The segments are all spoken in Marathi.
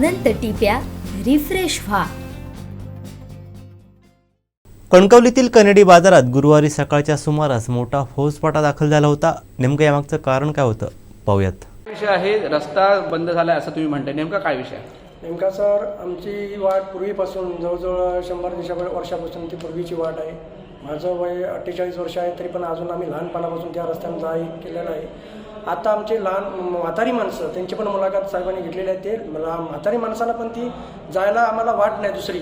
अनंत टिप्या रिफ्रेश व्हा. कणकवलीतील कनेडी बाजारात गुरुवारी सकाळच्या सुमारास मोठा फौजफाटा दाखल झाला होता. नेमकं यामागचं कारण काय होतं? पाहूयात. विषय आहे? रस्ता बंद झाला असं तुम्ही म्हणताय. नेमका काय विषय आहे? नेमका सर आमची ही वाट पूर्वीपासून जवळजवळ शंभर दिवसा वर्षापासून ती पूर्वीची वाट आहे. माझं वय अठ्ठेचाळीस वर्ष आहे तरी पण अजून आम्ही लहानपणापासून त्या रस्त्यानं जाय केलेलं आहे. आता आमचे लहान म्हातारी माणसं त्यांची पण मुलाखत साहेबांनी घेतलेली आहे ते म्हातारी माणसाला पण ती जायला आम्हाला वाट नाही दुसरी.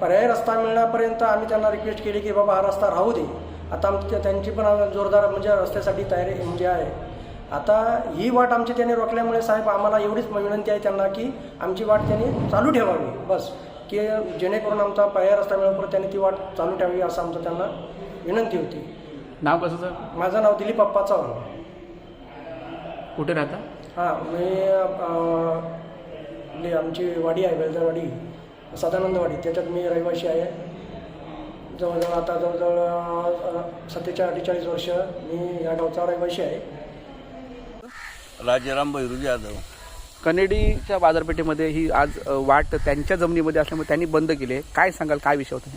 पर्याय रस्ता मिळण्यापर्यंत आम्ही त्यांना रिक्वेस्ट केली की बाबा हा रस्ता राहू दे. आता आमच्या त्यांची पण जोरदार म्हणजे रस्त्यासाठी तयारी म्हणजे आहे. आता ही वाट आमची त्यांनी रोखल्यामुळे साहेब आम्हाला एवढीच विनंती आहे त्यांना की आमची वाट त्यांनी चालू ठेवावी. बस. की जेणेकरून आमचा पर्याय रस्ता मिळेपर्यंत त्यांनी ती वाट चालू ठेवावी असं आमचं त्यांना विनंती होती. नाव कसं सर? माझं नाव दिलीप अप्पा चव्हाण. कुठे राहता? हां मी अं, आपली आमची वाडी आहे बेलदरवाडी सदानंदवाडी. त्याच्यात मी रहिवासी आहे. जवळजवळ आता जवळजवळ सत्तेचाळीस अठ्ठेचाळीस वर्ष मी या गावचा रहिवासी आहे. राजाराम बैरू जाधव कनेडीच्या बाजारपेठेमध्ये ही आज वाट त्यांच्या जमिनीमध्ये असल्यामुळे त्यांनी बंद केली आहे काय सांगाल काय विषय होता?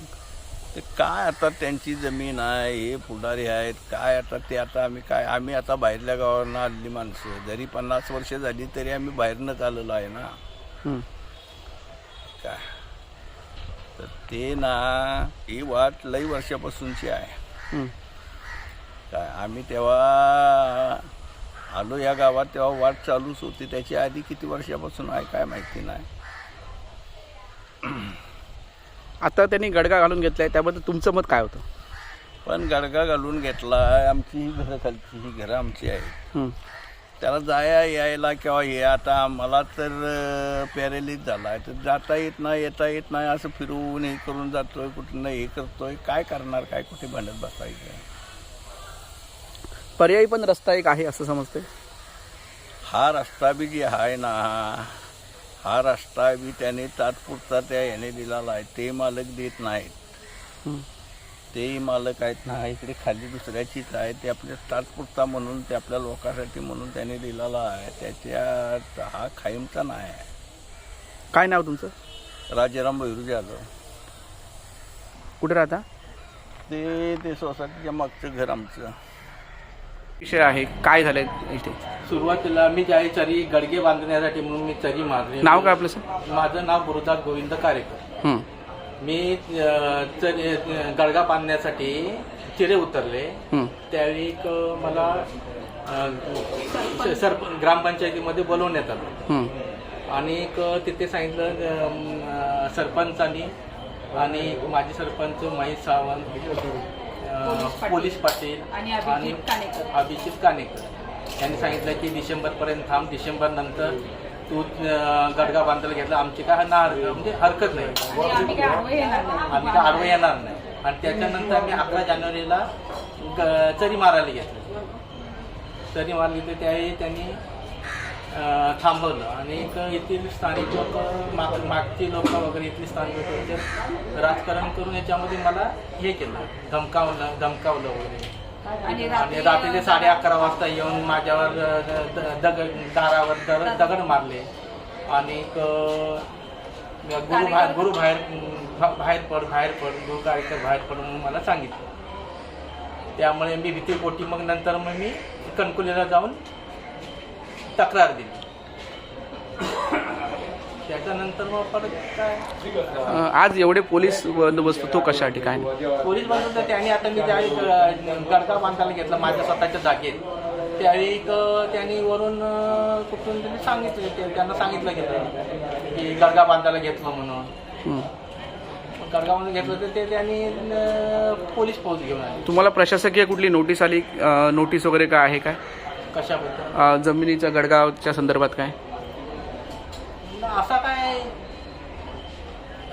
ते काय आता त्यांची जमीन आहे हे पुढारी आहेत काय आता ते आता आम्ही काय आम्ही आता बाहेरल्या गावांना आलेली माणसं जरी पन्नास वर्ष झाली तरी आम्ही बाहेरनंच आलेलो आहे ना. काय तर ते ना ही वाट लई वर्षापासूनची आहे. काय आम्ही तेव्हा आलो या गावात तेव्हा वाट चालूच होती. त्याची आधी किती वर्षापासून आहे काय माहिती नाही. आता त्यांनी गडगा घालून घेतलाय. त्याबद्दल तुमचं मत काय होतं? पण गडगा घालून घेतला. आमची ही घरं खालची ही घरं आमची आहेत. हं. त्याला जाया यायला किंवा हे आता आम्हाला तर पॅरेलिस झाला आहे तर जाता येत नाही येता येत नाही. असं फिरवून हे करून जातोय कुठं हे करतोय. काय करणार? काय कुठे भांडत बसायचं? पर्यायी पण रस्ता एक आहे असं समजतंय? हा रस्ता बी जे आहे ना हा रस्ता बी त्याने तात्पुरता त्या याने दिलेला आहे ते मालक देत नाहीत. तेही मालक आहेत ना इकडे खाली दुसऱ्याचीच आहे ते आपल्या तात्पुरता म्हणून ते आपल्या लोकांसाठी म्हणून त्याने दिलेला आहे. त्याच्यात हा खाईमचा नाही आहे. काय नाव तुमचं? राजाराम भैरू जाधव कुठे राहता? ते ते सोसायटीच्या मागचं घर आमचं. विषय आहे काय झालंय इथे? सुरुवातीला मी ज्यावेळी चरी गडगे बांधण्यासाठी म्हणून मी चरी मारली नाव काय आपलं सर? माझं नाव गुरुदास गोविंद कारेकर. हं. मी अं, चरी गडगा बांधण्यासाठी चिरे उतरले. हं. त्यावेळी एक मला अं, सरप ग्रामपंचायतीमध्ये बोलवण्यात आलं. हं. आणि एक तिथे सांगितलं अं, सरपंचानी आणि माजी सरपंच महेश सावंत. अं, पोलीस पाटील आणि अभिजित कानेकर यांनी सांगितलं की डिसेंबरपर्यंत थांब डिसेंबर नंतर तू अं, गडगा बांधायला घेतला आमची काय ना म्हणजे हरकत नाही. आम्ही काय आडवं येणार नाही. आणि त्याच्यानंतर आम्ही अकरा जानेवारीला ग- चरी मारायला घेतलं चरी मारली तर त्यावेळी त्यांनी थांबवलं. आणि एक येथील स्थानिक लोक माग मागची लोक वगैरे इथली स्थानिक लोक राजकारण करून याच्यामध्ये मला हे केलं. धमकावलं धमकावलं वगैरे. आणि रात्री साडे अकरा वाजता येऊन माझ्यावर दगड दारावर दर- दगड मारले. आणि गुरु बाहेर गुरु बाहेर बाहेर पड बाहेर पड गुरु कार्यक्रम बाहेर पड म्हणून मला सांगितलं. त्यामुळे मी भीतीपोटी मग नंतर मग मी कणकुलीला जाऊन तक्रार दिली. त्याच्यानंतर मग परत काय? आज एवढे पोलीस बंदोबस्त तो कशासाठी? काय? पोलीस तर त्यांनी आता मी ज्यावेळी गडका बांधायला घेतला माझ्या स्वतःच्या जागेत त्यावेळी त्यांनी वरून कुठून त्यांनी सांगितलं त्यांना सांगितलं गेलं की गडगा बांधायला घेतलं म्हणून. गडगा बांधायला घेतलं तर ते त्यांनी पोलीस फौज घेऊन आले. तुम्हाला प्रशासकीय कुठली नोटीस आली? नोटीस वगैरे काय आहे काय? कशाबद्दल? अं, गडगावच्या संदर्भात काय? असा काय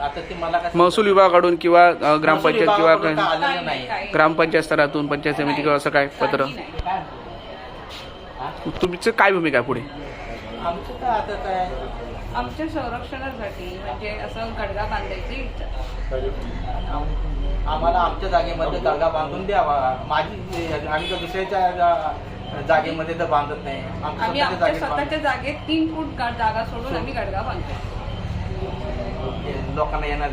आता ते मला काय महसूल विभागाकडून किंवा अं, ग्रामपंचायत किंवा महसूल विभागाकडून काय? आलेलं नाही. ग्रामपंचायत स्तरातून पंचायत समिती किंवा असं काय पत्र? तुमचं काय भूमिका आहे पुढे? आमचं काय आता काय? आमच्या संरक्षणासाठी म्हणजे असं गडगा बांधायची इच्छा. आम्हाला आमच्या जागेमध्ये गडगा बांधून द्यावा. माझी आम्ही तर दुसऱ्याच्या जा- जागेमध्ये तर बांधत नाही. आम्ही स्वतःच्या आमच्या. स्वतःच्या जागेत तीन फूट जागा सोडून आम्ही गडगा बांधतो. लोकांना येणार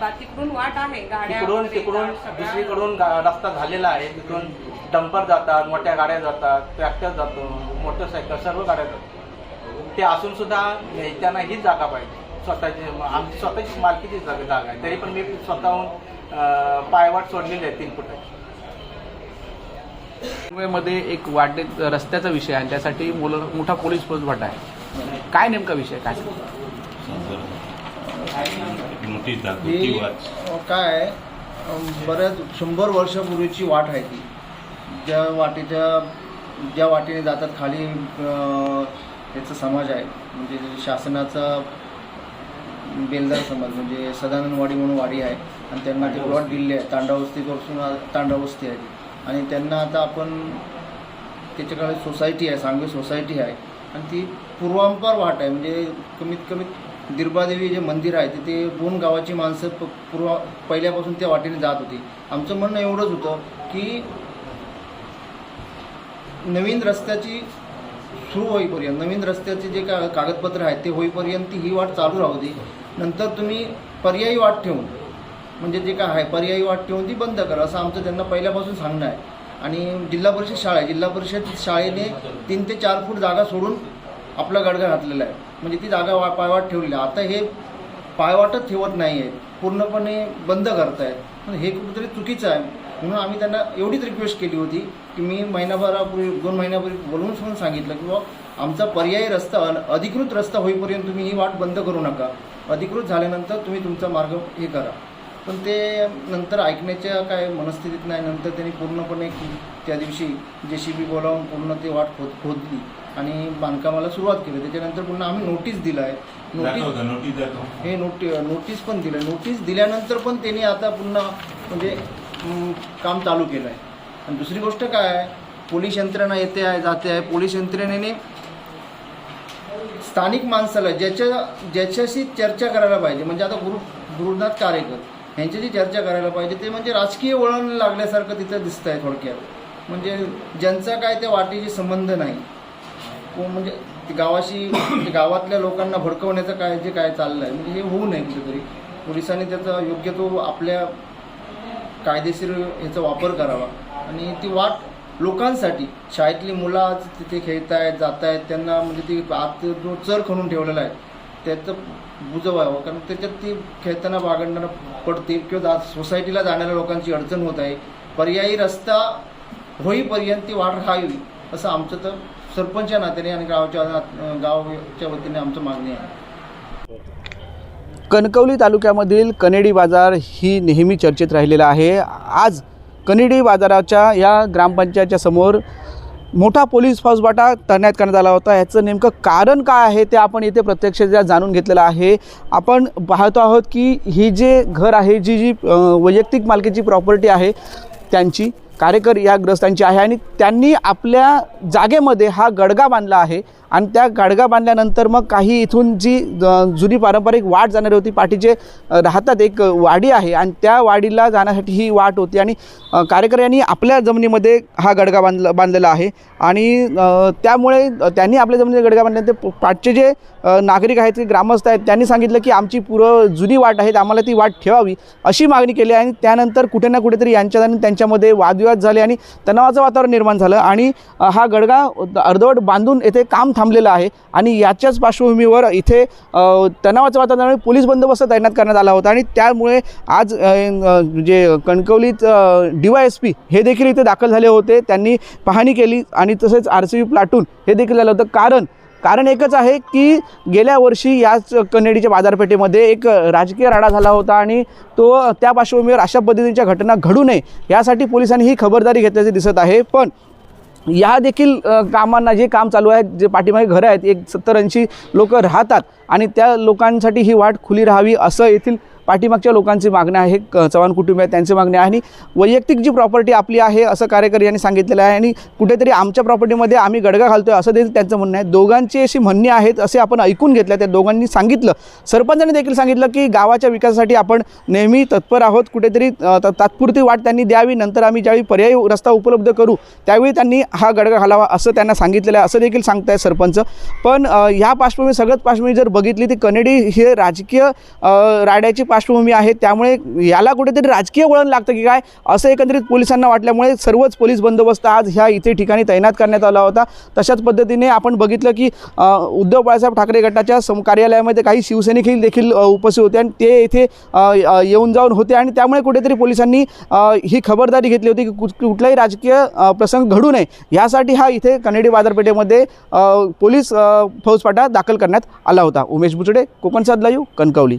बा तिकडून वाट आहे गाड्या तिकडून तिकडून दुसरीकडून रस्ता झालेला आहे. तिकडून डंपर जातात मोठ्या गाड्या जातात ट्रॅक्टर जातो मोटरसायकल सर्व गाड्या जातात. ते असून सुद्धा त्यांना हीच जागा पाहिजे. स्वतःची आमची स्वतःची मालकीची जागा आहे. तरी पण मी स्वतःहून पायवाट सोडलेली आहे तीन फुटाची. मध्ये एक वाटे रस्त्याचा विषय आहे आणि त्यासाठी मुलं मोठा पोलीस फौजफाट आहे. काय नेमका विषय काय? ही काय बऱ्याच शंभर वर्षापूर्वीची वाट आहे ती. ज्या वाटेच्या ज्या वाटेने जातात खाली अ, याचा समाज आहे. म्हणजे शासनाचा बेलदार समाज म्हणजे सदानंदवाडी म्हणून वाडी आहे. आणि त्यांना ते प्लॉट दिले आहे तांडावस्तीपासून तांडावस्ती आहे ती. आणि त्यांना आता आपण त्याच्याकडे सोसायटी आहे सांगवी सोसायटी आहे. आणि ती पूर्वांपार वाट आहे. म्हणजे कमीत कमी दिरबादेवी जे मंदिर आहे तिथे दोन गावाची माणसं प पूर्वा पहिल्यापासून त्या वाटेने जात होती. आमचं म्हणणं एवढंच होतं की नवीन रस्त्याची सुरू होईपर्यंत नवीन रस्त्याचे जे का कागदपत्र आहेत ते होईपर्यंत ती ही वाट चालू राहू दे. नंतर तुम्ही पर्यायी वाट ठेवून म्हणजे जे काय आहे पर्यायी वाट ठेवून ती बंद करा असं आमचं त्यांना पहिल्यापासून सांगणं आहे. आणि जिल्हा परिषद शाळा आहे. जिल्हा परिषद शाळेने तीन ते चार फूट जागा सोडून आपला गडगा घातलेला आहे. म्हणजे ती जागा वा पायवाट ठेवलेली आहे. आता हे पायवाटच ठेवत नाही आहे पूर्णपणे बंद करतायत. पण हे कुठेतरी चुकीचं आहे. म्हणून आम्ही त्यांना एवढीच रिक्वेस्ट केली होती की मी महिनाभरापूर्वी दोन महिन्यापूर्वी बोलवून म्हणून सांगितलं की बाबा आमचा पर्यायी रस्ता अधिकृत रस्ता होईपर्यंत तुम्ही ही वाट बंद करू नका. अधिकृत झाल्यानंतर तुम्ही तुमचा मार्ग हे करा. पण ते नंतर ऐकण्याच्या काय मनस्थितीत नाही नंतर त्यांनी पूर्णपणे त्या दिवशी जे सी बी बोलावून पूर्ण ते वाट खोद खोदली आणि बांधकामाला सुरुवात केली. त्याच्यानंतर पुन्हा आम्ही नोटीस दिलं आहे नोटीस हे नोटी नोटीस पण दिलं नोटीस दिल्यानंतर पण त्यांनी आता पुन्हा म्हणजे काम चालू केलं आहे आणि दुसरी गोष्ट काय आहे? पोलीस यंत्रणा येते आहे जाते आहे. पोलीस यंत्रणेने स्थानिक माणसाला ज्याच्या ज्याच्याशी चर्चा करायला पाहिजे म्हणजे आता गुरु गुरुनाथ कारेकर ह्यांच्याशी चर्चा करायला पाहिजे. ते म्हणजे राजकीय वळण लागल्यासारखं तिथं दिसत आहे थोडक्यात. म्हणजे ज्यांचा काय त्या वाटेशी संबंध नाही. म्हणजे गावाशी गावातल्या लोकांना भडकवण्याचं काय जे काय चाललं आहे म्हणजे हे होऊ नये कुठेतरी. पोलिसांनी त्याचा योग्य तो आपल्या कायदेशीर ह्याचा वापर करावा. आणि ती वाट लोकांसाठी शाळेतली मुलं आज तिथे खेळत आहेत जात आहेत त्यांना म्हणजे ती आत जो चर खणून ठेवलेला आहे त्याचं बुजवावं कारण त्याच्यात ती खेळताना बागडताना पडते किंवा जा सोसायटीला जाणाऱ्या लोकांची अडचण होत आहे. पर्यायी रस्ता होईपर्यंत ती वाट राहावी असं आमचं तर सरपंचच्या नात्याने आणि गावच्या गावच्या वतीने आमचं मागणी आहे. कणकवली तालुक्यामधील कनेडी बाजार ही नेहमी चर्चेत राहिलेला आहे. आज कनेडी बाजाराच्या या ग्रामपंचायतच्या समोर मोठा पोलीस फौजबाटा तैनात करण्यात आला होता. याचं नेमकं कारण काय आहे ते आपण इथे प्रत्यक्ष जाणून घेतलेलं आहे. आपण पाहतो आहोत की ही जे घर आहे जी जी वैयक्तिक मालकीची प्रॉपर्टी आहे त्यांची कार्यकर या ग्रस्तांची आहे आणि त्यांनी आपल्या जागेमध्ये हा गडगा बांधला आहे. आणि त्या गाडगा बांधल्यानंतर मग काही इथून जी जुनी पारंपरिक वाट जाणारी होती पाठीचे राहतात एक वाडी आहे आणि त्या वाडीला जाण्यासाठी ही वाट होती आणि अ, आपल्या जमिनीमध्ये हा गडगा बांधला बांधलेला आहे आणि त्यामुळे त्यांनी आपल्या जमिनीमध्ये गडगा बांधल्यानंतर ते पाठचे जे नागरिक आहेत ते ग्रामस्थ आहेत त्यांनी सांगितलं की आमची पुरं जुनी वाट आहे आम्हाला ती वाट ठेवावी अशी मागणी केली आणि त्यानंतर कुठे ना कुठेतरी यांच्यात आणि त्यांच्यामध्ये वादविवाद झाले आणि तणावाचं वातावरण निर्माण झालं आणि हा गडगा अर्धवट बांधून येथे काम थांब थांबलेलं आहे आणि याच्याच पार्श्वभूमीवर इथे तणावाचं वातावरण पोलीस बंदोबस्त तैनात करण्यात आला होता आणि त्यामुळे आज जे कणकवलीत डी वाय एस पी हे देखील इथे दाखल झाले होते. त्यांनी पाहणी केली आणि तसेच आर सी बी प्लाटून हे देखील झालं होतं. कारण कारण एकच आहे की गेल्या वर्षी याच कनेडीच्या बाजारपेठेमध्ये एक राजकीय राडा झाला होता आणि तो त्या पार्श्वभूमीवर अशा पद्धतीच्या घटना घडू नये यासाठी पोलिसांनी ही खबरदारी घेतल्याचे दिसत आहे. पण या देखील कामांना जे काम चालू आहे जे पाठीमागे घरं आहेत एक सत्तर ऐंशी लोकं राहतात आणि त्या लोकांसाठी ही वाट खुली राहावी असं येथील पाठीमागच्या लोकांची मागणी आहे चव्हाण कुटुंब आहे त्यांची मागणी आहे. आणि वैयक्तिक जी प्रॉपर्टी आपली आहे असं कार्यकरी यांनी सांगितलेलं आहे. आणि कुठेतरी आमच्या प्रॉपर्टीमध्ये आम्ही गडगा घालतोय असं देखील त्यांचं म्हणणं आहे. दोघांची अशी म्हणणी आहेत असे आपण ऐकून घेतलं त्या दोघांनी सांगितलं. सरपंचांनी देखील सांगितलं की गावाच्या विकासासाठी आपण नेहमी तत्पर आहोत. कुठेतरी त- तात्पुरती वाट त्यांनी द्यावी. नंतर आम्ही ज्यावेळी पर्यायी रस्ता उपलब्ध करू त्यावेळी त्यांनी हा गडगा घालावा असं त्यांना सांगितलेलं आहे असं देखील सांगताय सरपंच. पण ह्या पार्श्वभूमी सगळ्यात पार्श्वभूमी जर बघितली ती कनेडी हे राजकीय राड्याची पार्श्वभूमी आहे. त्यामुळे याला कुठेतरी राजकीय वळण लागतं की काय? असं एकंदरीत पोलिसांना वाटल्यामुळे सर्वच पोलीस बंदोबस्त आज ह्या इथे ठिकाणी तैनात करण्यात आला होता. तशाच पद्धतीने आपण बघितलं की उद्धव बाळासाहेब ठाकरे गटाच्या सम कार्यालयामध्ये काही शिवसैनिकही देखील उपस्थित होते आणि ते येथे येऊन जाऊन होते आणि त्यामुळे कुठेतरी पोलिसांनी ही खबरदारी घेतली होती की कुठ- कुठलाही राजकीय प्रसंग घडू नये. यासाठी हा इथे कनेडी बाजारपेठेमध्ये पोलीस फौजपाठा दाखल करण्यात आला होता. उमेश बुचडे कोकण सात लाईव्ह कणकवली.